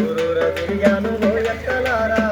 ఊరూర తిరిగాను ఓ ఎక్కలారా?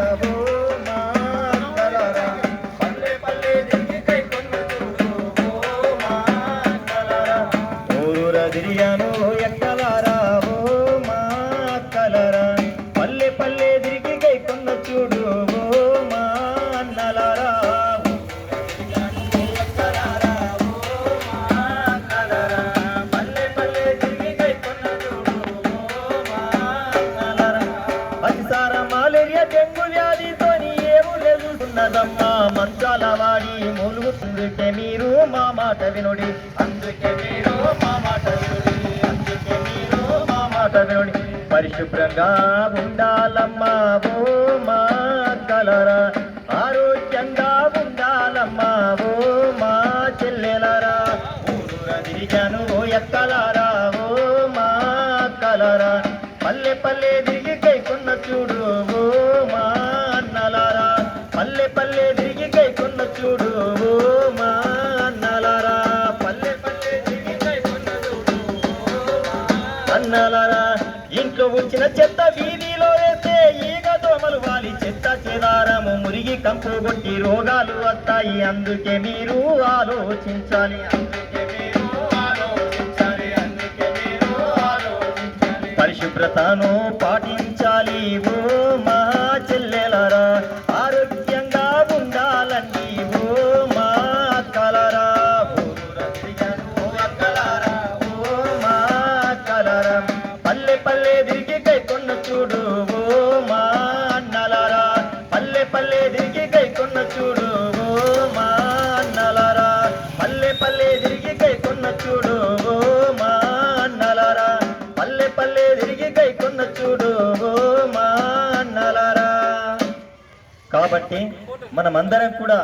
Malaria dengue వ్యాధితోని ఏమో లేదున్నదమ్మా మంచాల వాడి మూలుగుతుందికే మీరు మా మాట వినుడి. అందుకే మీరు మా మాట వినుడి. అందుకే మీరు మా మాట వినుడి. పరిశుభ్రంగా ఉండాలమ్మా ఓ మా కలరా. ఆరోగ్యంగా ఉండాలమ్మా ఓ మా చెల్లెలరా. ఊరూర తిరిగాను ఓ ఎక్కలారా. ఓ మా కలరా. పల్లె పల్లె తిరిగి అన్నలారా ఇంట్లో వచ్చిన చెత్త వీధిలో వేస్తే ఈగ దోమలు వాలి చెత్త చేదారము మురిగి కంపు కొట్టి రోగాలు వస్తాయి. అందుకే మీరు ఆలోచించాలి మీరు అందుకే మీరు ఆలోచించాలి. పరిశుభ్రతను పాటించాలి. పల్లె తిరిగి కై కొన్న చూడు మా అన్నలారా. కాబట్టి మనమందరం కూడా